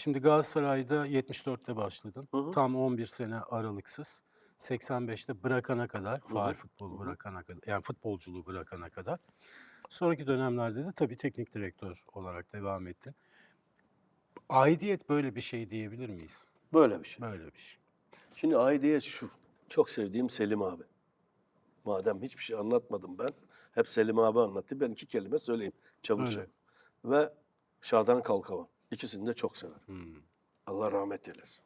Şimdi Galatasaray'da 74'te başladın. Hı hı. Tam 11 sene aralıksız. 85'te bırakana kadar, faal futbolu bırakana kadar, yani futbolculuğu bırakana kadar. Sonraki dönemlerde de tabii teknik direktör olarak devam ettin. Aidiyet böyle bir şey diyebilir miyiz? Böyle bir şey. Böyle bir şey. Şimdi aidiyet şu. Çok sevdiğim Selim abi. Madem hiçbir şey anlatmadım ben. Hep Selim abi anlattı. Ben iki kelime söyleyeyim çabuk. Söyle. Ve Şadan Kalkavan. İkisini de çok severim. Hmm. Allah rahmet eylesin.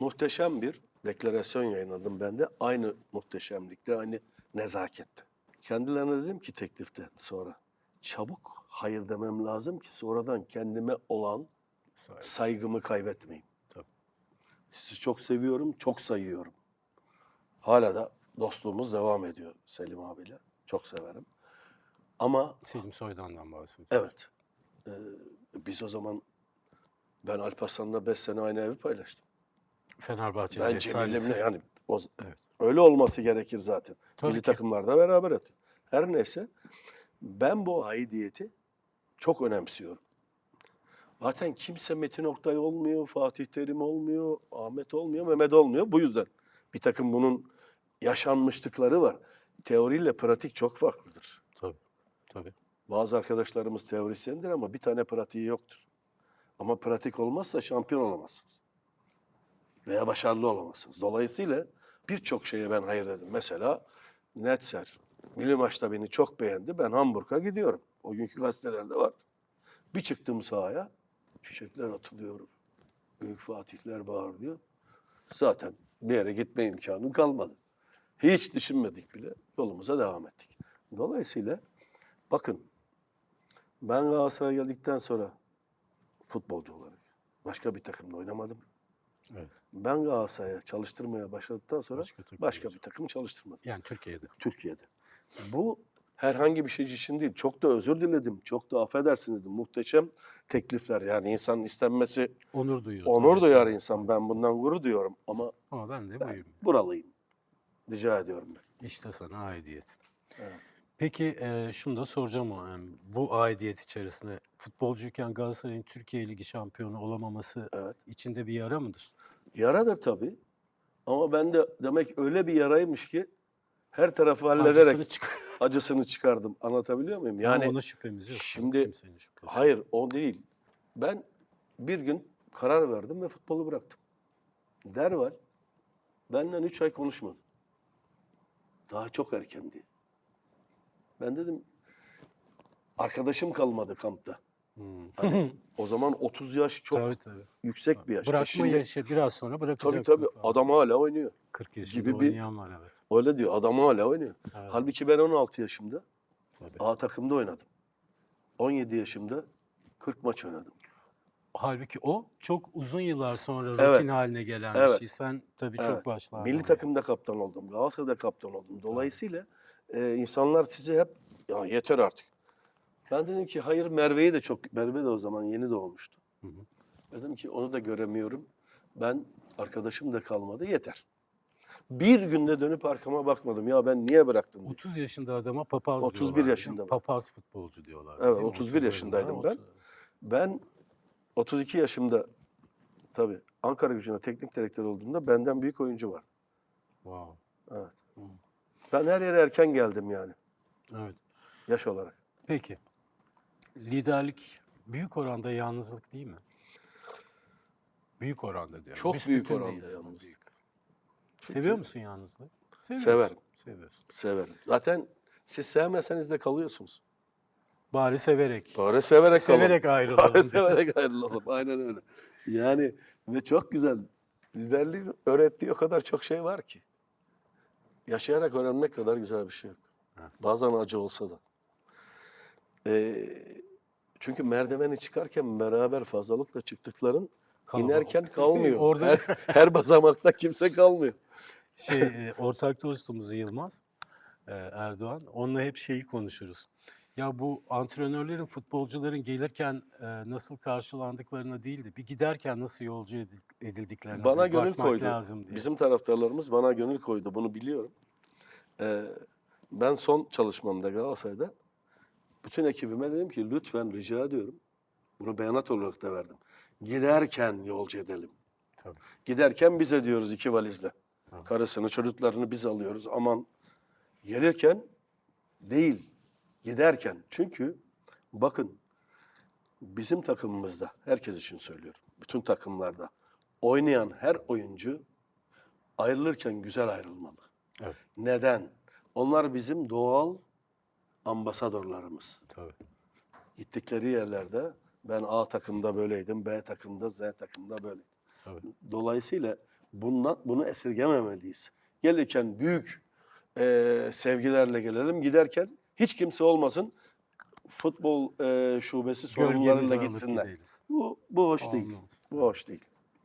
Muhteşem bir deklarasyon yayınladım ben de. Aynı muhteşemlikte, aynı nezakette. Kendilerine dedim ki teklifte sonra. Çabuk hayır demem lazım ki sonradan kendime olan Saygı. saygımı kaybetmeyeyim. Tabii. Sizi çok seviyorum, çok sayıyorum. Hala da dostluğumuz devam ediyor Selim abiyle. Çok severim. Ama Selim Soydan'dan bahsediyorum. evet, e, biz o zaman ben Alparslan'la 5 sene aynı evi paylaştım. Fenerbahçe'nin Ben efsanesi. Cemil'imle yani o, Evet. öyle olması gerekir zaten. Tabii Milli ki. takımlarda beraber atıyor. Her neyse ben bu aidiyeti çok önemsiyorum. Zaten kimse Metin Oktay olmuyor, Fatih Terim olmuyor, Ahmet olmuyor, Mehmet olmuyor. Bu yüzden bir takım bunun yaşanmışlıkları var. Teoriyle pratik çok farklıdır. Tabii. Tabii. Bazı arkadaşlarımız teorisyendir ama bir tane pratiği yoktur. Ama pratik olmazsa şampiyon olamazsınız. Veya başarılı olamazsınız. Dolayısıyla birçok şeye ben hayır dedim. Mesela Netzer, milli maçta beni çok beğendi. Ben Hamburg'a gidiyorum. O günkü gazetelerde vardı. Bir çıktım sahaya, çiçekler atılıyor. Büyük Fatihler bağırıyor. Zaten bir yere gitme imkanım kalmadı. Hiç düşünmedik bile. Yolumuza devam ettik. Dolayısıyla bakın ben Galatasaray'a geldikten sonra futbolcu olarak başka bir takımda oynamadım. Evet. Ben Galatasaray'a çalıştırmaya başladıktan sonra Başka başka bir takım çalıştırmadım. Yani Türkiye'de. Türkiye'de. Bu herhangi bir şey için değil. Çok da özür diledim. Çok da affedersin dedim. Muhteşem teklifler. Yani insanın istenmesi Onur duyuyor. onur tabii duyar insan. Ben bundan gurur duyuyorum. Ama Ama ben de ben buyum. buralıyım. Rica ediyorum ben. İşte sana aidiyet. Evet. Peki e, şunu da soracağım o yani bu aidiyet içerisinde futbolcuyken Galatasaray'ın Türkiye Ligi şampiyonu olamaması Evet. içinde bir yara mıdır? Yaradır tabii. Ama ben de demek öyle bir yaraymış ki her tarafı hallederek Acısını çıkar. acısını çıkardım. Anlatabiliyor muyum? Yani Yani ona şüphemiz yok. şimdi- kimsenin şüphesi. hayır o değil. Ben bir gün karar verdim ve futbolu bıraktım. Derval benden üç ay konuşmadı. Daha çok erken diye. Ben dedim arkadaşım kalmadı kampta. Hmm. Hani o zaman 30 yaş çok Tabii tabii. yüksek bir yaş. E Bırakma şimdi- yaşı biraz sonra Tabii bırakacaksın. tabii adam hala oynuyor. 40 yaşında gibi bir- oynayan var evet. Öyle diyor adam hala oynuyor. Evet. Halbuki ben 16 yaşımda Tabii. A takımda oynadım. 17 yaşımda 40 maç oynadım. Halbuki o çok uzun yıllar sonra rutin Evet. haline gelen bir Evet. şey. Sen tabii Evet. çok başlardın. Milli takımda kaptan oldum. Galatasaray'da kaptan oldum. Dolayısıyla e, insanlar size hep ya yeter artık. Ben dedim ki hayır Merve'yi de çok Merve de o zaman yeni doğmuştu. Hı hı. Dedim ki onu da göremiyorum. Ben arkadaşım da kalmadı yeter. Bir günde dönüp arkama bakmadım. Ya ben niye bıraktım? diye. 30 yaşında adama papaz 31 diyorlar. yaşında. Papaz futbolcu diyorlar. Evet, değil mi? 31 30'larında, yaşındaydım ben. 30 Ben 32 yaşımda tabii Ankara gücüne teknik direktör olduğumda benden büyük oyuncu var. Wow. Evet. Ben her yere erken geldim yani Evet. yaş olarak. Peki. Liderlik büyük oranda yalnızlık değil mi? Büyük oranda diyorum. Çok büyük oranda değil. yalnız. Seviyor musun yalnızlığı? Seviyorsun. Severim. Seviyorsun. Severim. Zaten siz sevmeseniz de kalıyorsunuz. Bari severek. Bari severek kalın. Severek ayrılalım. Bari diyorsun. severek ayrılalım. Aynen öyle. Yani ve çok güzel. Liderliğin öğrettiği o kadar çok şey var ki. Yaşayarak öğrenmek kadar güzel bir şey yok. Bazen acı olsa da. Ee, çünkü merdiveni çıkarken beraber fazlalıkla çıktıkların Kalabalık. inerken kalmıyor. Orada- her, her basamakta kimse kalmıyor. şey e, ortak dostumuz Yılmaz e, Erdoğan. Onunla hep şeyi konuşuruz. Ya bu antrenörlerin, futbolcuların gelirken e, nasıl karşılandıklarına değil de bir giderken nasıl yolcu edil- edildiklerine Bana gönül bakmak koydu. lazım diye. Bizim taraftarlarımız bana gönül koydu. Bunu biliyorum. Ee, ben son çalışmamda Galatasaray'da bütün ekibime dedim ki lütfen rica ediyorum. Bunu beyanat olarak da verdim. giderken yolcu edelim. Tabii. Giderken biz ediyoruz iki valizle. Tabii. Karısını, çocuklarını biz alıyoruz. Aman gelirken değil, giderken. Çünkü bakın bizim takımımızda, herkes için söylüyorum, bütün takımlarda oynayan her oyuncu ayrılırken güzel ayrılmalı. Evet. Neden? Onlar bizim doğal ambasadorlarımız. Tabii. Gittikleri yerlerde ben A takımda böyleydim, B takımda, Z takımda böyleydim. Tabii. Dolayısıyla bundan, bunu esirgememeliyiz. Gelirken büyük eee, sevgilerle gelelim, giderken hiç kimse olmasın futbol eee, şubesi alıp gitsinler. gidelim. Bu, bu hoş değil. Bu hoş değil.